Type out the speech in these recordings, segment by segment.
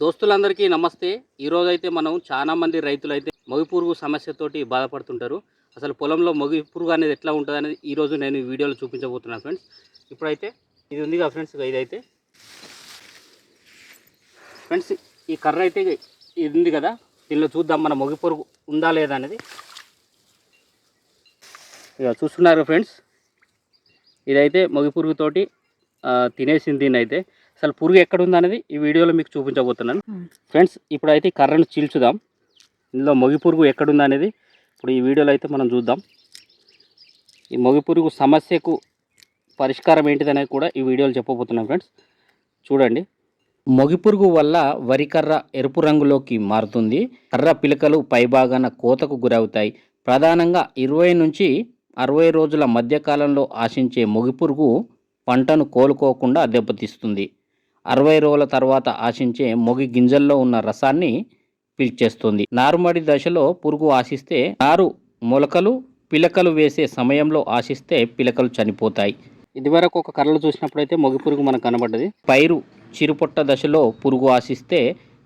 దోస్తులందరికీ నమస్తే. ఈరోజు అయితే మనం చాలామంది రైతులు అయితే మొగిపురుగు సమస్యతోటి బాధపడుతుంటారు. అసలు పొలంలో మొగి పురుగు అనేది ఎట్లా ఉంటుంది అనేది ఈరోజు నేను ఈ వీడియోలో చూపించబోతున్నాను ఫ్రెండ్స్. ఇప్పుడైతే ఇది ఉంది కదా ఫ్రెండ్స్ ఇదైతే. ఫ్రెండ్స్ ఈ కర్ర అయితే ఇది ఉంది కదా దీనిలో చూద్దాం మన మొగిపురుగు ఉందా లేదా అనేది. ఇక చూస్తున్నారు ఫ్రెండ్స్ ఇదైతే మొగిపురుగుతోటి తినేసింది దీన్ని అయితే అసలు పురుగు ఎక్కడ ఉంది అనేది ఈ వీడియోలో మీకు చూపించబోతున్నాను. ఫ్రెండ్స్ ఇప్పుడైతే కర్రను చీల్చుదాం. ఇందులో మొగి పురుగు ఎక్కడుంది అనేది ఇప్పుడు ఈ వీడియోలో అయితే మనం చూద్దాం. ఈ మొగి పురుగు సమస్యకు పరిష్కారం ఏంటిది అనేది కూడా ఈ వీడియోలో చెప్పబోతున్నాం ఫ్రెండ్స్. చూడండి. మొగి పురుగు వల్ల వరి కర్ర ఎరుపు రంగులోకి మారుతుంది. కర్ర పిలకలు పైభాగాన కోతకు గురవుతాయి. ప్రధానంగా ఇరవై నుంచి అరవై రోజుల మధ్యకాలంలో ఆశించే మొగి పురుగు పంటను కోలుకోకుండా దెబ్బతీస్తుంది. అరవై రోజుల తర్వాత ఆశించే మొగి గింజల్లో ఉన్న రసాన్ని పీల్చేస్తుంది. నారుమడి దశలో పురుగు ఆశిస్తే నారు మొలకలు పిలకలు వేసే సమయంలో ఆశిస్తే పిలకలు చనిపోతాయి. ఇదివరకు ఒక కర్రలు చూసినప్పుడైతే మొగి పురుగు మనకు కనబడ్డది. పైరు చిరుపొట్ట దశలో పురుగు ఆశిస్తే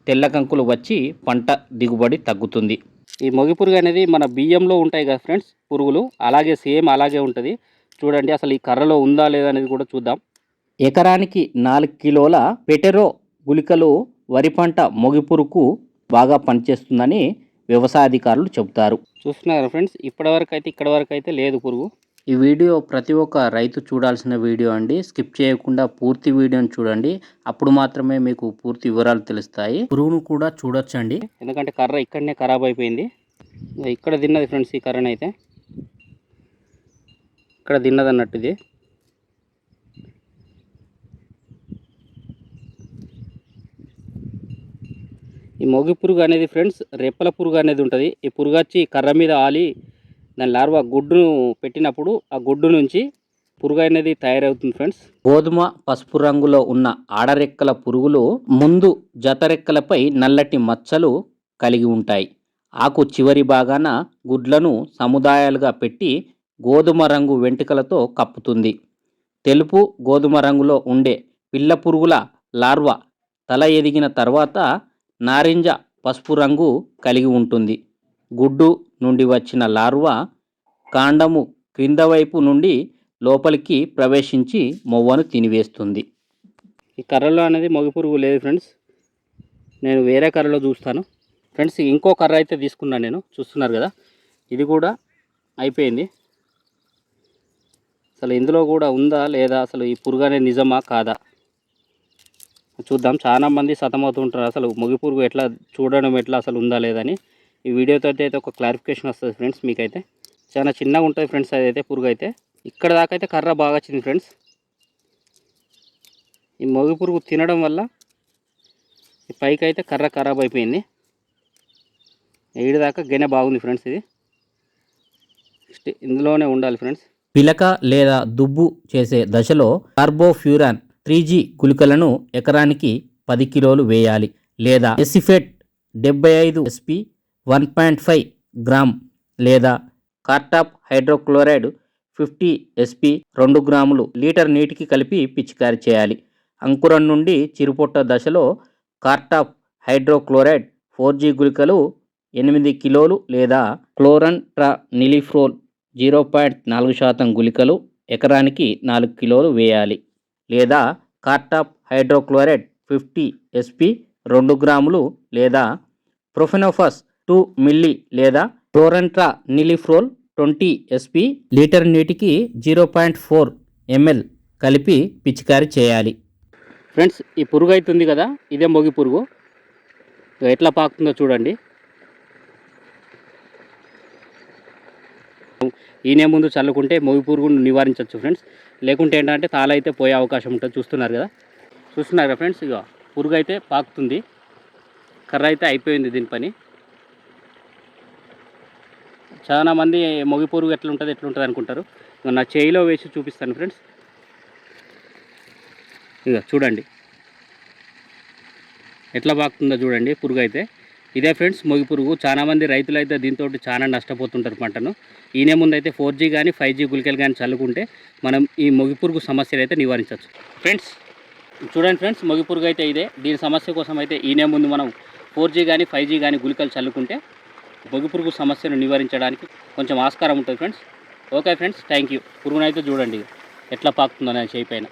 తెల్ల కంకులు వచ్చి పంట దిగుబడి తగ్గుతుంది. ఈ మొగి పురుగు అనేది మన బియ్యంలో ఉంటాయి కదా ఫ్రెండ్స్ పురుగులు. అలాగే సేమ్ అలాగే ఉంటుంది. చూడండి అసలు ఈ కర్రలో ఉందా లేదా అనేది కూడా చూద్దాం. ఎకరానికి నాలుగు కిలోల పెటెరో గుళికలు వరి పంట మొగి పురుగుకు బాగా పనిచేస్తుందని వ్యవసాయ అధికారులు చెబుతారు. చూస్తున్నారు ఫ్రెండ్స్ ఇప్పటివరకు అయితే ఇక్కడ వరకు అయితే లేదు పురుగు. ఈ వీడియో ప్రతి ఒక్క రైతు చూడాల్సిన వీడియో అండి. స్కిప్ చేయకుండా పూర్తి వీడియోని చూడండి. అప్పుడు మాత్రమే మీకు పూర్తి వివరాలు తెలుస్తాయి. పురుగును కూడా చూడొచ్చండి. ఎందుకంటే కర్ర ఇక్కడనే ఖరాబ్ అయిపోయింది. ఇక్కడ తిన్నది ఫ్రెండ్స్ ఈ కర్రను అయితే ఇక్కడ తిన్నది అన్నట్టు ఇది. ఈ మొగి పురుగు అనేది ఫ్రెండ్స్ రెప్పల పురుగు అనేది ఉంటుంది. ఈ పురుగు వచ్చి కర్ర మీద ఆలి దాని లార్వా గుడ్డును పెట్టినప్పుడు ఆ గుడ్డు నుంచి పురుగు అనేది తయారవుతుంది ఫ్రెండ్స్ గోధుమ పసుపు రంగులో ఉన్న ఆడరెక్కల పురుగులు ముందు జత రెక్కలపై నల్లటి మచ్చలు కలిగి ఉంటాయి. ఆకు చివరి భాగాన గుడ్లను సముదాయాలుగా పెట్టి గోధుమ రంగు వెంట్రుకలతో కప్పుతుంది. తెలుపు గోధుమ రంగులో ఉండే పిల్ల పురుగుల లార్వా తల ఎదిగిన తర్వాత నారింజ పసుపు రంగు కలిగి ఉంటుంది. గుడ్డు నుండి వచ్చిన లార్వా కాండము క్రింద వైపు నుండి లోపలికి ప్రవేశించి మొవ్వను తినివేస్తుంది. ఈ కర్రలో అనేది మొగి పురుగు లేదు ఫ్రెండ్స్. నేను వేరే కర్రలో చూస్తాను. ఫ్రెండ్స్ ఇంకో కర్ర అయితే తీసుకున్నాను నేను. చూస్తున్నారు కదా? ఇది కూడా అయిపోయింది. అసలు ఇందులో కూడా ఉందా లేదా? అసలు ఈ పురుగు అనేది నిజమా? కాదా? చూద్దాం. చాలా మంది సతమవుతుంటారు. అసలు మొగి పురుగు ఎట్లా చూడడం ఎట్లా అసలు ఉందా లేదని ఈ వీడియోతో అయితే ఒక క్లారిఫికేషన్ వస్తుంది ఫ్రెండ్స్ మీకైతే. చాలా చిన్నగా ఉంటుంది ఫ్రెండ్స్ అదైతే పురుగు అయితే. ఇక్కడ దాకా అయితే కర్ర బాగా వచ్చింది ఫ్రెండ్స్. ఈ మొగి పురుగు తినడం వల్ల ఈ పైకి అయితే కర్ర ఖరాబ్ అయిపోయింది. ఏడు దాకా గెనె బాగుంది ఫ్రెండ్స్ ఇది. ఇందులోనే ఉండాలి ఫ్రెండ్స్. పిలక లేదా దుబ్బు చేసే దశలో కార్బోఫ్యూరాన్ త్రీ జీ గుళికలను ఎకరానికి పది కిలోలు వేయాలి లేదా ఎసిఫెట్ డెబ్బై ఐదు SP one point five gram లేదా కార్టాప్ హైడ్రోక్లోరైడ్ ఫిఫ్టీ ఎస్పి రెండు గ్రాములు లీటర్ నీటికి కలిపి పిచికారి చేయాలి. అంకురం నుండి చిరుపొట్ట దశలో కార్టాప్ హైడ్రోక్లోరైడ్ ఫోర్ జీ గుళికలు ఎనిమిది కిలోలు లేదా క్లోరన్ ట్రా నిలిఫ్రోల్ జీరో పాయింట్ నాలుగు శాతం గుళికలు ఎకరానికి నాలుగు కిలోలు వేయాలి. లేదా కార్టాప్ హైడ్రోక్లోరైడ్ ఫిఫ్టీ ఎస్పి రెండు గ్రాములు లేదా ప్రొఫెనోఫస్ టూ మిల్లీ లేదా chlorantraniliprole twenty SP litre నీటికి జీరో పాయింట్ ఫోర్ ఎంఎల్ కలిపి పిచికారి చేయాలి. ఫ్రెండ్స్ ఈ పురుగు అవుతుంది కదా ఇదే మొగి పురుగు. ఎట్లా పాకుతుందో చూడండి. ఈయనే ముందు చల్లుకుంటే మొగి పురుగును నివారించవచ్చు ఫ్రెండ్స్ లేకుంటే ఏంటంటే తాళ అయితే పోయే అవకాశం ఉంటుంది చూస్తున్నారు కదా. చూస్తున్నారు కదా ఫ్రెండ్స్ ఇక పురుగు అయితే పాకుతుంది. కర్ర అయితే అయిపోయింది దీని పని. చాలా మంది మొగి పురుగు ఎట్లా ఉంటుంది ఎట్లా ఉంటుంది అనుకుంటారు నా చేయిలో వేసి చూపిస్తాను ఫ్రెండ్స్ ఇక చూడండి. ఎట్లా పాకుతుందో చూడండి పురుగు అయితే. ఇదే ఫ్రెండ్స్ మొగి పురుగు. చాలామంది రైతులు అయితే దీంతో చాలా నష్టపోతుంటారు పంటను. ఈయనే ముందు అయితే ఫోర్ జీ కానీ ఫైవ్ జీ గుళికలు కానీ చల్లుకుంటే మనం ఈ మొగి పురుగు సమస్యలు అయితే నివారించవచ్చు. ఫ్రెండ్స్ చూడండి ఫ్రెండ్స్ మొగి పురుగు అయితే ఇదే. దీని సమస్య కోసం అయితే ఈనే ముందు మనం ఫోర్ జీ కానీ ఫైవ్ జీ కానీ గుళికలు చల్లుకుంటే మొగి పురుగు సమస్యను నివారించడానికి కొంచెం ఆస్కారం ఉంటుంది friends. Okay friends thank you. పురుగునైతే చూడండి ఎట్లా పాకుతుందో నేను చేయిపోయినా